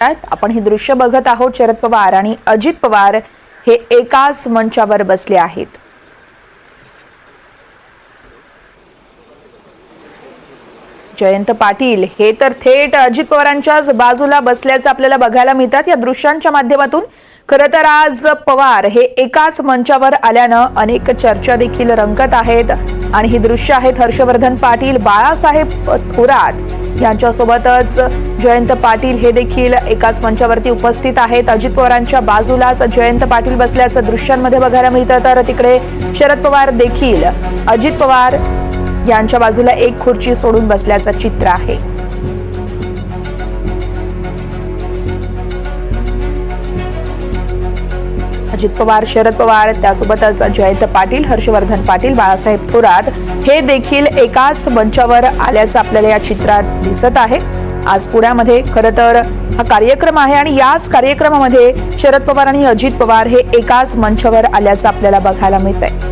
आहेत आपण ही दृश्य बघत आहोत शरद पवार आणि अजित पवार हे एकाच मंचावर बसले आहेत. जयंत पाटील हे तर थेट अजित पवारांच्याच बाजूला बसल्याचं आपल्याला बघायला मिळतात. या दृश्यांच्या माध्यमातून खरं तर आज पवार हे एकाच मंचावर आल्यानं अनेक चर्चा देखील रंगत आहेत. आणि ही दृश्य आहेत हर्षवर्धन पाटील बाळासाहेब थोरात यांच्यासोबतच जयंत पाटील हे देखील एकाच मंचावरती उपस्थित आहेत. अजित पवारांच्या बाजूलाच जयंत पाटील बसल्याचं दृश्यांमध्ये बघायला मिळतं. तर तिकडे शरद पवार देखील अजित पवार यांच्या बाजूला एक खुर्ची सोडून बसल्याचं चित्र आहे. अजित पवार शरद पवार त्यासोबतच जयंत पाटील हर्षवर्धन पाटील बाळासाहेब थोरात हे देखील एकाच मंचावर आल्याचं आपल्याला या चित्रात दिसत आहे. आज पुण्यामध्ये खरं तर हा कार्यक्रम आहे आणि याच कार्यक्रमामध्ये शरद पवार आणि अजित पवार हे एकाच मंचावर आल्याचं आपल्याला बघायला मिळत आहे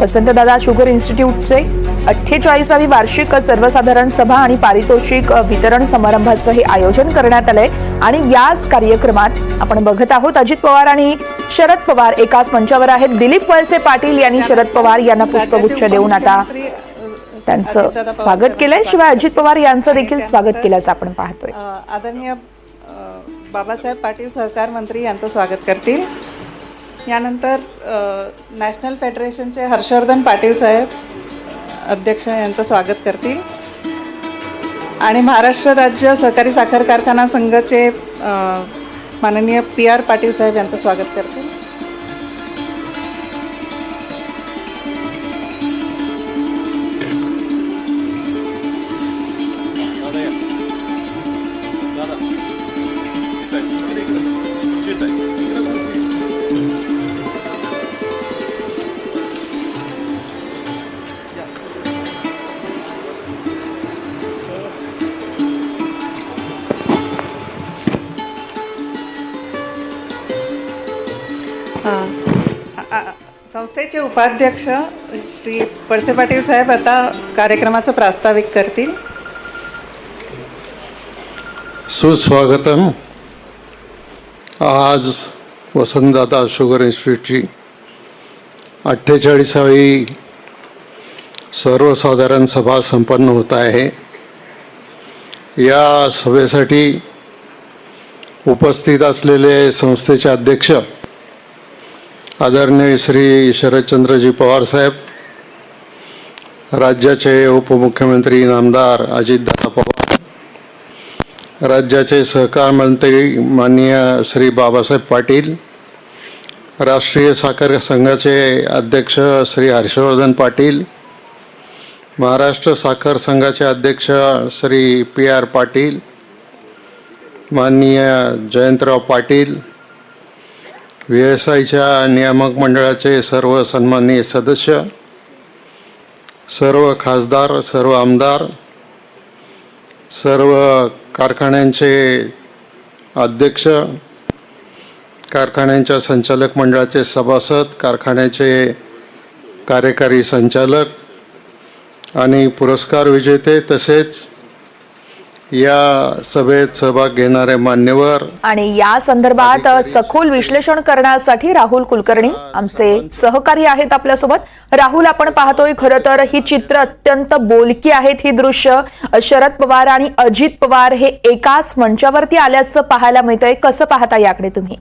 वसंतदादा शुगर इन्स्टिट्यूटचे अठ्ठेचाळीसावी वार्षिक सर्वसाधारण सभा आणि पारितोषिक वितरण समारंभाचं हे आयोजन करण्यात आलंय. आणि याच कार्यक्रमात आपण बघत आहोत अजित पवार आणि शरद पवार. एकाच मंचावर आहेत दिलीप वळसे पाटील यांनी शरद पवार यांना पुष्पगुच्छ देऊन आता त्यांचं स्वागत केलंय. शिवाय अजित पवार यांचं देखील स्वागत केल्याचं आपण पाहतोय. आदरणीय बाबासाहेब पाटील सहकार मंत्री यांचं स्वागत करतील. यानंतर नॅशनल फेडरेशनचे हर्षवर्धन पाटील साहेब अध्यक्ष यांचं स्वागत करतील आणि महाराष्ट्र राज्य सहकारी साखर कारखाना संघाचे माननीय पी आर पाटील साहेब यांचं स्वागत करतील हां. आ- हां. संस्थेचे उपाध्यक्ष श्री पडसे पाटील साहेब आता कार्यक्रमाचं प्रास्ताविक करतील. सुस्वागतम. आज वसंतदादा शुगर इन्स्टिट्यूटची अठ्ठेचाळीसावी सर्वसाधारण सभा संपन्न होत आहे. या सभेसाठी उपस्थित असलेले संस्थेचे अध्यक्ष आदरणीय श्री शरदचंद्रजी पवार साहेब राज्याचे उपमुख्यमंत्री नामदार अजितदादा पवार राज्याचे सहकार मंत्री माननीय श्री बाबासाहेब पाटील राष्ट्रीय साखर संघाचे अध्यक्ष श्री हर्षवर्धन पाटील महाराष्ट्र साखर संघाचे अध्यक्ष श्री पी आर पाटील माननीय जयंतराव पाटील व्ही एस आयच्या नियामक मंडळाचे सर्व सन्माननीय सदस्य सर्व खासदार सर्व आमदार सर्व कारखान्यांचे अध्यक्ष कारखान्यांच्या संचालक मंडळाचे सभासद कारखान्याचे कार्यकारी संचालक आणि पुरस्कार विजेते तसेच या सभेत सहभाग घेणारे मान्यवर आणि या संदर्भात सखोल विश्लेषण करण्यासाठी राहुल कुलकर्णी आमचे सहकारी आहेत आपल्यासोबत. राहुल आपण पाहतोय खरं तर ही चित्र अत्यंत बोलकी आहेत ही दृश्य. शरद पवार आणि अजित पवार हे एकाच मंचावरती आल्याचं पाहायला मिळतंय. कसं पाहता याकडे तुम्ही?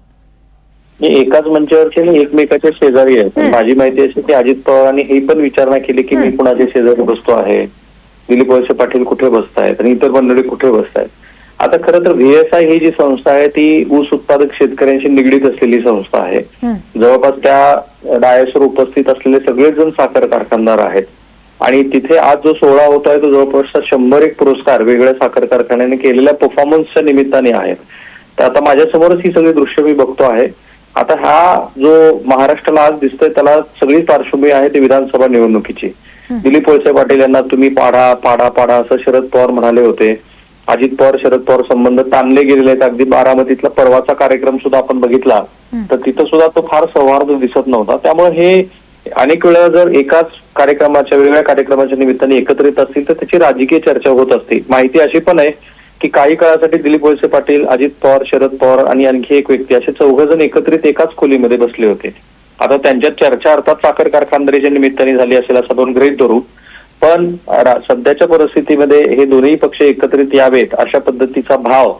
हे एकाच मंचावरचे आणि एकमेकाच्या शेजारी आहेत माझी माहिती अशी की अजित पवारांनी ही पण विचारणा केली की मी कुणाच्या शेजारी बसतो आहे. दिलीप वळसे पाटील कुठे बसतायत आणि इतर मंडळी कुठे बसतायत? आता खरं तर व्हीएसआय ही जी संस्था आहे ती ऊस उत्पादक शेतकऱ्यांशी निगडीत असलेली संस्था आहे. जवळपास त्या डायसवर उपस्थित असलेले सगळेच जण साखर कारखानदार आहेत. आणि तिथे आज जो सोहळा होत आहे तो जवळपास शंभर एक पुरस्कार वेगळ्या साखर कारखान्याने केलेल्या परफॉर्मन्सच्या निमित्ताने आहेत. तर आता माझ्यासमोरच ही सगळी दृश्य मी बघतो आहे. आता हा जो महाराष्ट्राला आज दिसतोय त्याला सगळी पार्श्वभूमी आहे ती विधानसभा निवडणुकीची. दिलीप वळसे पाटील यांना तुम्ही पाडा पाडा पाडा असं शरद पवार म्हणाले होते. अजित पवार शरद पवार संबंध ताणले गेलेले आहेत. अगदी बारामतीतला परवाचा कार्यक्रम सुद्धा आपण बघितला. तर तिथं सुद्धा तो फार सौहार्द दिसत नव्हता. त्यामुळे हे अनेक वेळा जर एकाच कार्यक्रमाच्या वेगवेगळ्या कार्यक्रमाच्या निमित्ताने एकत्रित असतील तर त्याची राजकीय चर्चा होत असते. माहिती अशी पण आहे की काही काळासाठी दिलीप वळसे पाटील अजित पवार शरद पवार आणि आणखी एक व्यक्ती असे चौघ जण एकत्रित एकाच खोलीमध्ये बसले होते. आता त्यांच्यात चर्चा अर्थात साखर कारखानदारीच्या निमित्ताने झाली असेल असं आपण गृहीत धरू. पण सध्याच्या परिस्थितीमध्ये हे दोन्ही पक्ष एकत्रित यावेत अशा पद्धतीचा भाव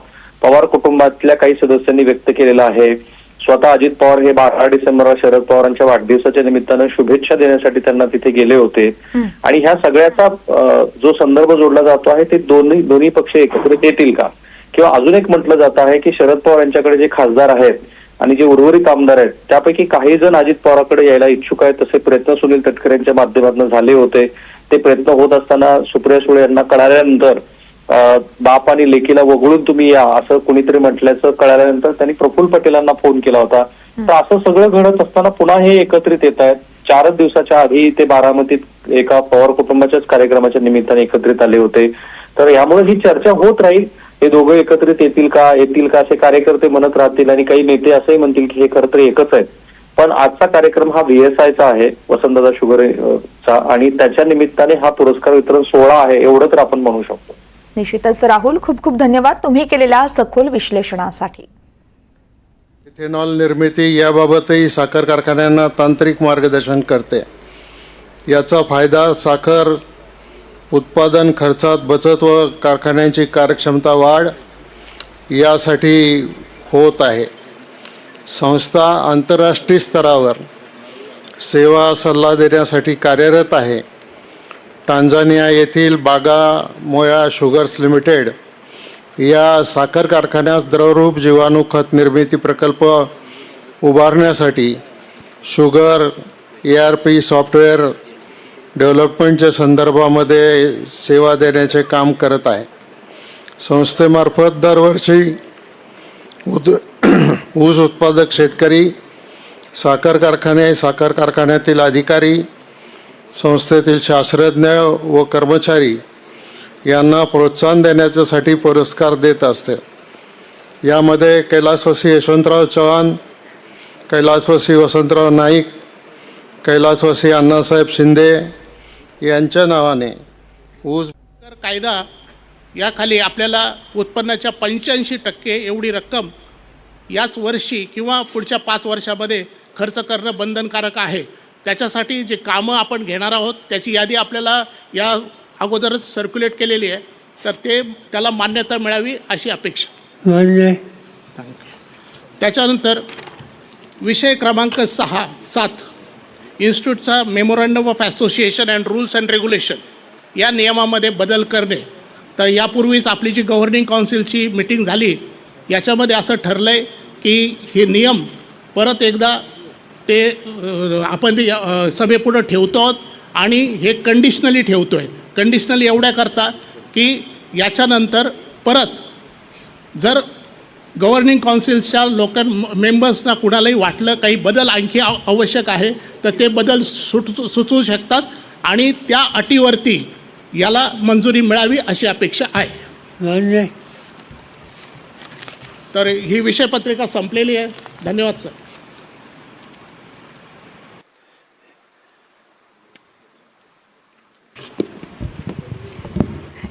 पवार कुटुंबातल्या काही सदस्यांनी व्यक्त केलेला आहे. स्वतः अजित पवार हे बारा डिसेंबरला शरद पवारांच्या वाढदिवसाच्या निमित्तानं शुभेच्छा देण्यासाठी त्यांना तिथे गेले होते. आणि ह्या सगळ्याचा जो संदर्भ जोडला जातो आहे ते दोन्ही दोन्ही पक्ष एकत्रित येतील का? किंवा अजून एक म्हटलं जात आहे की शरद पवार यांच्याकडे जे खासदार आहेत आणि जे उर्वरित आमदार आहेत त्यापैकी काही जण अजित पवाराकडे यायला इच्छुक आहेत. तसे प्रयत्न सुनील तटकरे यांच्या माध्यमातून झाले होते. ते प्रयत्न होत असताना सुप्रिया सुळे यांना कळाल्यानंतर बाप आणि लेकीला वगळून तुम्ही या असं कुणीतरी म्हटल्याचं कळाल्यानंतर त्यांनी प्रफुल्ल पटेलांना फोन केला होता. तर असं सगळं घडत असताना पुन्हा हे एकत्रित येत आहेत. चारच दिवसाच्या आधी ते बारामतीत एका पवार कुटुंबाच्याच कार्यक्रमाच्या निमित्ताने एकत्रित आले होते. तर यामुळे ही चर्चा होत राहील. हे दोघं एकत्रित येतील का येतील का असे कार्यकर्ते म्हणत राहतील आणि काही नेते असंही म्हणतील की हे खरं तर एकच आहेत पण आजचा कार्यक्रम हा व्हीएसआयचा आहे वसंतदादा शुगर अ, चा आणि त्याच्या निमित्ताने हा पुरस्कार वितरण सोहळा आहे एवढं तर आपण म्हणू शकतो. निश्चितच राहुल खूप खूप धन्यवाद तुम्ही केलेल्या सखोल विश्लेषणासाठी. इथेनॉल निर्मिती याबाबतही साखर कारखान्यांना तांत्रिक मार्गदर्शन करते. याचा फायदा साखर उत्पादन खर्चात बचत व कारखान्यांची कार्यक्षमता वाढ यासाठी होत आहे. संस्था आंतरराष्ट्रीय स्तरावर सेवा सल्ला देण्यासाठी कार्यरत आहे. टांझानिया येथील बागा मोया शुगर्स लिमिटेड या साखर कारखान्यास द्रवरूप जीवाणू खत निर्मिती प्रकल्प उभारण्यासाठी sugar A R P software डेव्हलपमेंटच्या संदर्भामध्ये सेवा देण्याचे काम करत आहे. संस्थेमार्फत दरवर्षी उद ऊस उत्पादक शेतकरी साखर कारखाने साखर कारखान्यातील अधिकारी संस्थेतील शास्त्रज्ञ व कर्मचारी यांना प्रोत्साहन देण्याच्यासाठी पुरस्कार देत असते. यामध्ये कैलासवासी यशवंतराव चव्हाण कैलासवासी वसंतराव नाईक कैलासवासी अण्णासाहेब शिंदे यांच्या नावाने. ऊस कायदा याखाली आपल्याला उत्पन्नाच्या पंच्याऐंशी टक्के एवढी रक्कम याच वर्षी किंवा पुढच्या पाच वर्षामध्ये खर्च करणं बंधनकारक आहे. त्याच्यासाठी जे कामं आपण घेणार आहोत त्याची यादी आपल्याला या अगोदरच सर्क्युलेट केलेली आहे. तर ते त्याला मान्यता मिळावी अशी अपेक्षा. मान्य त्याच्यानंतर विषय क्रमांक सहा सात. इन्स्टिट्यूटचा memorandum of association and rules and regulation या नियमामध्ये बदल करणे. तर यापूर्वीच आपली जी गव्हर्निंग काउन्सिलची मिटिंग झाली याच्यामध्ये असं ठरलं आहे की हे नियम परत एकदा ते आपण सभेपुढं ठेवतो आहोत आणि हे कंडिशनली ठेवतो आहे कंडिशनली एवढ्या करता की याच्यानंतर परत जर गव्हर्निंग काउन्सिलच्या लोकां मेंबर्सना कुणालाही वाटलं काही बदल आणखी आव- आवश्यक आहे तर ते बदल सुट सुचवू शकतात आणि त्या अटीवरती याला मंजुरी मिळावी अशी अपेक्षा आहे. मान्य तर ही विषयपत्रिका संपलेली आहे. धन्यवाद सर.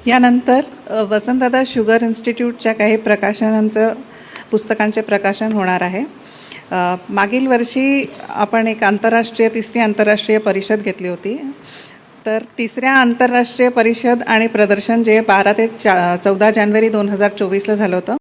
यानंतर वसंतदादा शुगर इन्स्टिट्यूटच्या काही प्रकाशनांचं पुस्तकांचे प्रकाशन होणार आहे. मागील वर्षी आपण एक आंतरराष्ट्रीय तिसरी आंतरराष्ट्रीय परिषद घेतली होती. तर तिसऱ्या आंतरराष्ट्रीय परिषद आणि प्रदर्शन जे बारा ते चा चौदा जानेवारी दोन हजार चोवीसला झालं होतं.